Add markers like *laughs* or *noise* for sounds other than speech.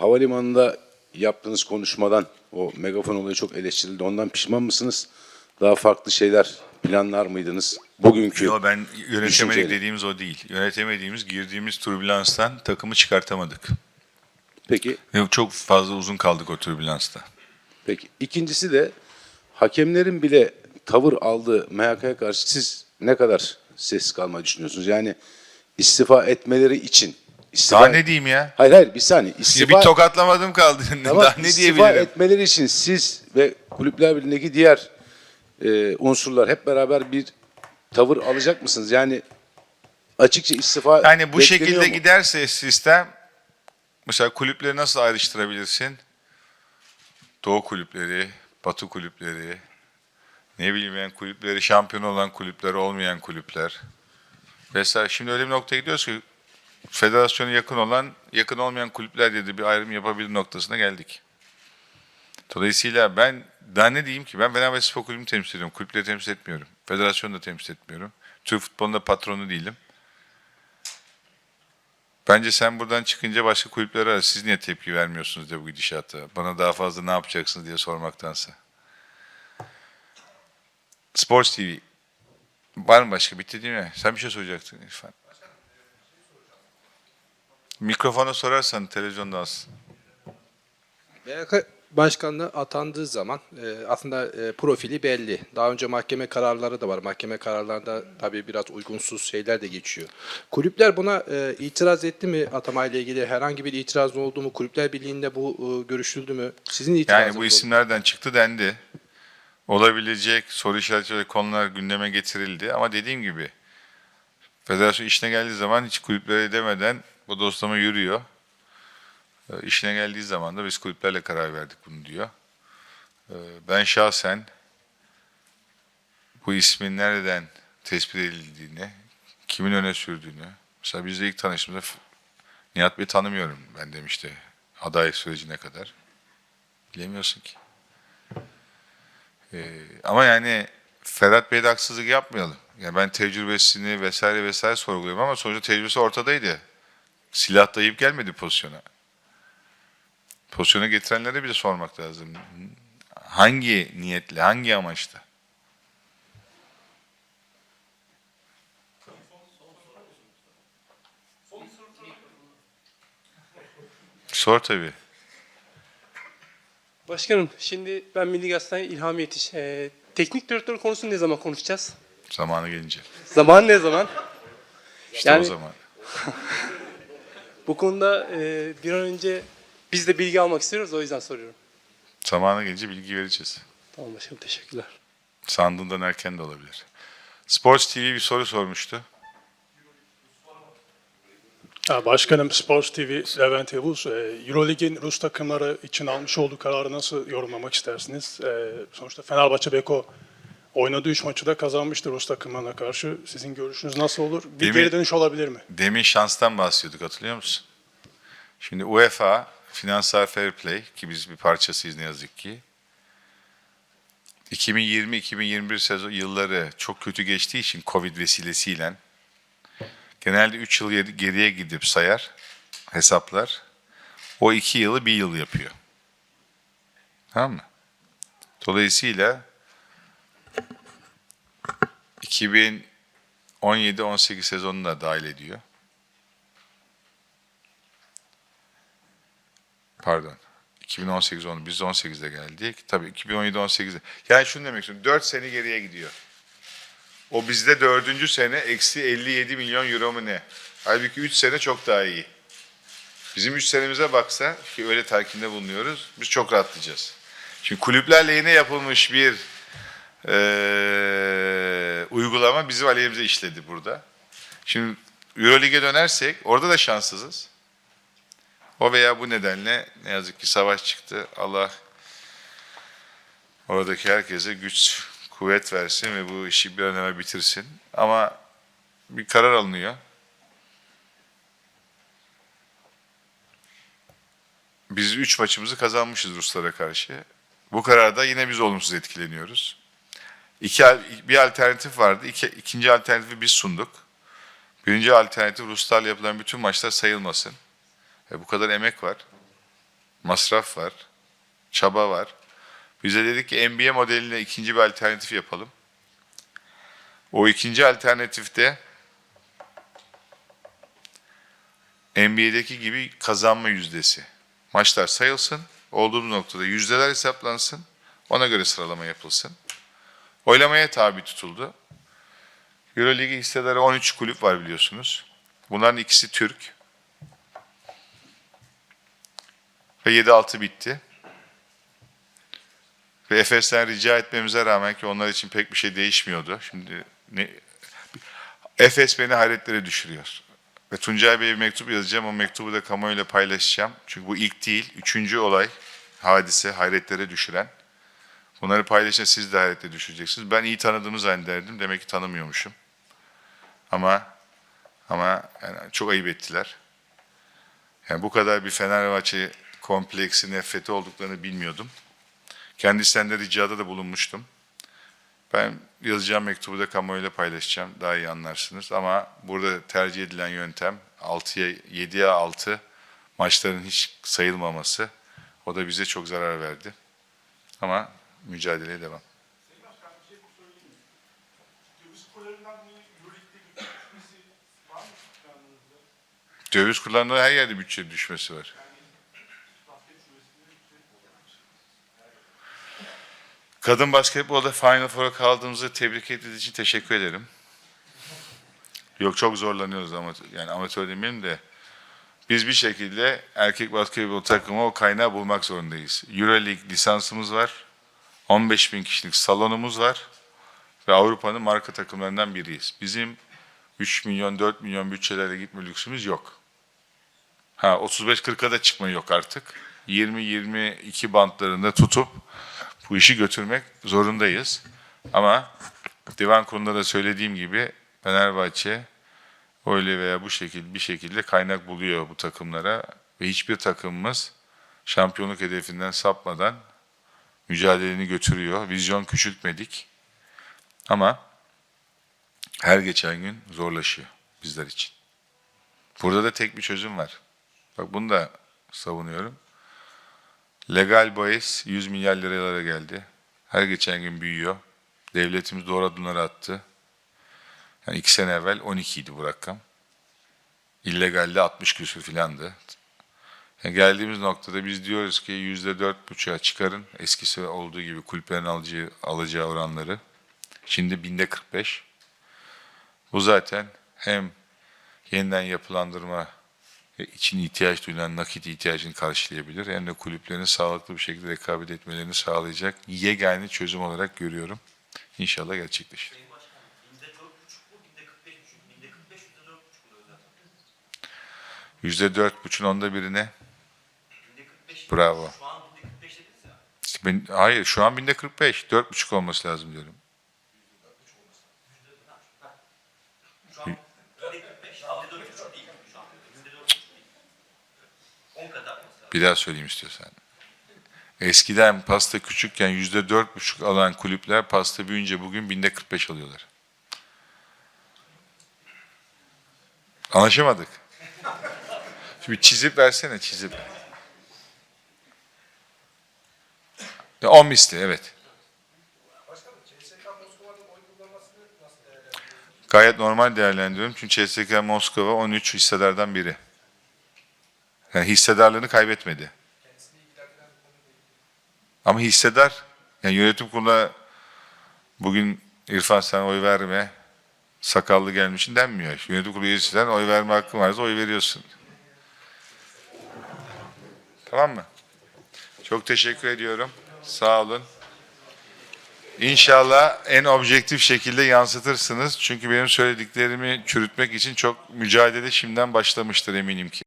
havalimanında yaptığınız konuşmadan o megafon olayı çok eleştirildi. Ondan pişman mısınız? Daha farklı şeyler planlar mıydınız? Bugünkü Yo ben yönetemedik düşünceyle. dediğimiz o değil. Yönetemediğimiz girdiğimiz türbülanstan takımı çıkartamadık. Peki Ve çok fazla uzun kaldık o türbülansta. Peki. İkincisi de hakemlerin bile tavır aldığı MHK'ya karşı siz ne kadar sessiz kalmayı düşünüyorsunuz? Yani istifa etmeleri için. İstifa Daha ne diyeyim ya? Hayır hayır bir saniye. İstifa, bir tokatlamadım kaldı. Tamam, *laughs* Daha ne istifa diyebilirim? etmeleri için siz ve Kulüpler Birliği'ndeki diğer e, unsurlar hep beraber bir tavır alacak mısınız? Yani açıkça istifa Yani bu şekilde mu? giderse sistem mesela kulüpleri nasıl ayrıştırabilirsin? Doğu kulüpleri, Batı kulüpleri, ne bileyim kulüpleri, şampiyon olan kulüpler, olmayan kulüpler. Mesela şimdi öyle bir noktaya gidiyoruz ki federasyona yakın olan, yakın olmayan kulüpler diye de bir ayrım yapabilir noktasına geldik. Dolayısıyla ben daha ne diyeyim ki ben Fenerbahçe Spor Kulübü'nü temsil ediyorum. Kulüpleri temsil etmiyorum. Federasyonu da temsil etmiyorum. Türk futbolunda patronu değilim. Bence sen buradan çıkınca başka kulüpleri ara. Siz niye tepki vermiyorsunuz diye bu gidişata. Bana daha fazla ne yapacaksınız diye sormaktansa. Sports TV. Var mı başka? Bitti değil mi? Sen bir şey soracaktın İrfan. Mikrofona sorarsan televizyonda alsın. MHK başkanlığı atandığı zaman e, aslında e, profili belli. Daha önce mahkeme kararları da var. Mahkeme kararlarında tabii biraz uygunsuz şeyler de geçiyor. Kulüpler buna e, itiraz etti mi atamayla ilgili? Herhangi bir itiraz oldu mu? Kulüpler Birliği'nde bu e, görüşüldü mü? Sizin itirazınız Yani bu oldu isimlerden çıktı dendi. Olabilecek soru işareti konular gündeme getirildi. Ama dediğim gibi federasyon işine geldiği zaman hiç kulüplere demeden bu dostlama yürüyor. Ee, İşine geldiği zaman da biz kulüplerle karar verdik bunu diyor. Ee, Ben şahsen bu ismin nereden tespit edildiğini, kimin öne sürdüğünü, mesela bizle ilk tanıştığımızda Nihat Bey'i tanımıyorum ben demişti aday sürecine kadar. Bilemiyorsun ki. Ee, ama yani Ferhat Bey'de haksızlık yapmayalım. Yani ben tecrübesini vesaire vesaire sorguluyorum ama sonuçta tecrübesi ortadaydı. Silah dayayıp gelmedi pozisyona. Pozisyona getirenlere bir de sormak lazım. Hangi niyetle, hangi amaçla? Sor tabii. Başkanım şimdi ben Milli Gazete'den İlham Yetiş. Ee, teknik direktör konusunu ne zaman konuşacağız? Zamanı gelince. Zaman ne zaman? İşte Yani- o zaman. *laughs* Bu konuda e, bir an önce biz de bilgi almak istiyoruz o yüzden soruyorum. Zamanı gelince bilgi vereceğiz. Tamam başkanım teşekkürler. Sandığından erken de olabilir. Sports TV bir soru sormuştu. Ha, Başkanım Sports TV Levent Yavuz, e, Eurolig'in Rus takımları için almış olduğu kararı nasıl yorumlamak istersiniz? E, Sonuçta Fenerbahçe Beko oynadığı 3 maçı da kazanmıştır Rus takımlarına karşı. Sizin görüşünüz nasıl olur? Bir mi? geri dönüş olabilir mi? Demin şanstan bahsediyorduk hatırlıyor musun? Şimdi UEFA finansal fair play ki biz bir parçasıyız ne yazık ki. 2020-2021 sezon yılları çok kötü geçtiği için Covid vesilesiyle genelde 3 yıl geri- geriye gidip sayar hesaplar. O 2 yılı bir yıl yapıyor. Tamam mı? Dolayısıyla 2017-18 sezonunu da dahil ediyor. Pardon. 2018 onu biz 18'de geldik. Tabii 2017 18'de. Yani şunu demek istiyorum. 4 sene geriye gidiyor. O bizde dördüncü sene eksi 57 milyon euro mu ne? Halbuki 3 sene çok daha iyi. Bizim 3 senemize baksa ki öyle telkinde bulunuyoruz. Biz çok rahatlayacağız. Şimdi kulüpler lehine yapılmış bir eee, uygulama bizim aleyhimize işledi burada. Şimdi Eurolig'e dönersek orada da şanssızız. O veya bu nedenle ne yazık ki savaş çıktı. Allah oradaki herkese güç, kuvvet versin ve bu işi bir an evvel bitirsin. Ama bir karar alınıyor. Biz üç maçımızı kazanmışız Ruslara karşı. Bu kararda yine biz olumsuz etkileniyoruz. İki, bir alternatif vardı. İki, ikinci alternatifi biz sunduk. Birinci alternatif Ruslarla yapılan bütün maçlar sayılmasın. E, bu kadar emek var. masraf var, çaba var. Bize dedik ki NBA modeline ikinci bir alternatif yapalım. O ikinci alternatifte NBA'deki gibi kazanma yüzdesi. Maçlar sayılsın, olduğumuz noktada yüzdeler hesaplansın, ona göre sıralama yapılsın. Oylamaya tabi tutuldu. Euroligi hisseleri 13 kulüp var biliyorsunuz. Bunların ikisi Türk. Ve 7-6 bitti. Ve Efes'ten rica etmemize rağmen ki onlar için pek bir şey değişmiyordu. Şimdi ne, Efes beni hayretlere düşürüyor. Ve Tuncay Bey'e bir mektup yazacağım. O mektubu da kamuoyuyla paylaşacağım. Çünkü bu ilk değil. Üçüncü olay, hadise, hayretlere düşüren. Bunları paylaşınca siz de hayrete düşeceksiniz. Ben iyi tanıdığımı zannederdim. Demek ki tanımıyormuşum. Ama ama yani çok ayıp ettiler. Yani bu kadar bir Fenerbahçe kompleksi, nefreti olduklarını bilmiyordum. Kendisinden de ricada da bulunmuştum. Ben yazacağım mektubu da kamuoyuyla paylaşacağım. Daha iyi anlarsınız. Ama burada tercih edilen yöntem 6'ya 7'ye 6 maçların hiç sayılmaması. O da bize çok zarar verdi. Ama mücadeleye devam. Döviz kurlarında her yerde bütçe düşmesi var. Kadın basketbolda Final Four'a kaldığımızı tebrik ettiğiniz için teşekkür ederim. Yok çok zorlanıyoruz ama yani amatör demeyelim de biz bir şekilde erkek basketbol takımı o kaynağı bulmak zorundayız. Euroleague lisansımız var. 15 bin kişilik salonumuz var. Ve Avrupa'nın marka takımlarından biriyiz. Bizim 3 milyon 4 milyon bütçelerle gitme lüksümüz yok. Ha 35-40'a da çıkma yok artık. 20-22 bantlarında tutup bu işi götürmek zorundayız. Ama divan kurulunda da söylediğim gibi Fenerbahçe öyle veya bu şekilde bir şekilde kaynak buluyor bu takımlara ve hiçbir takımımız şampiyonluk hedefinden sapmadan mücadeleni götürüyor. Vizyon küçültmedik. Ama her geçen gün zorlaşıyor bizler için. Burada da tek bir çözüm var. Bak bunu da savunuyorum. Legal bahis 100 milyar liralara geldi. Her geçen gün büyüyor. Devletimiz doğru adımları attı. Yani iki sene evvel 12 idi bu rakam. İllegalde 60 küsür filandı. Yani geldiğimiz noktada biz diyoruz ki yüzde dört buçuğa çıkarın. Eskisi olduğu gibi kulüplerin alacağı, alacağı oranları. Şimdi binde 45. Bu zaten hem yeniden yapılandırma için ihtiyaç duyulan nakit ihtiyacını karşılayabilir. Hem de kulüplerin sağlıklı bir şekilde rekabet etmelerini sağlayacak yegane çözüm olarak görüyorum. İnşallah gerçekleşir. Sayın Başkanım, binde dört buçuk mu, binde kırk beş buçuk, binde kırk beş, yüzde dört buçuk oluyor zaten. Yüzde dört buçun onda birine. Bravo. Şu an binde kırk beş dediniz ya. Ben, hayır şu an binde 45. Dört buçuk olması lazım diyorum. Şu an binde kırk beş, binde dört buçuk değil. Şu an binde dört buçuk değil. On kat artması lazım. Bir daha söyleyeyim istiyorsan. Eskiden pasta küçükken yüzde dört buçuk alan kulüpler pasta büyüyünce bugün binde 45 alıyorlar. Anlaşamadık. Şimdi çizip versene çizip. Ya 10 misli evet. Gayet normal değerlendiriyorum. Çünkü CSK Moskova 13 hissedardan biri. Yani hissedarlığını kaybetmedi. Ama hissedar, yani yönetim kuruluna bugün İrfan sen oy verme, sakallı gelmişin denmiyor. Yönetim kurulu üyesinden oy verme hakkın varsa oy veriyorsun. Tamam mı? Çok teşekkür ediyorum. Sağ olun. İnşallah en objektif şekilde yansıtırsınız. Çünkü benim söylediklerimi çürütmek için çok mücadele şimdiden başlamıştır eminim ki.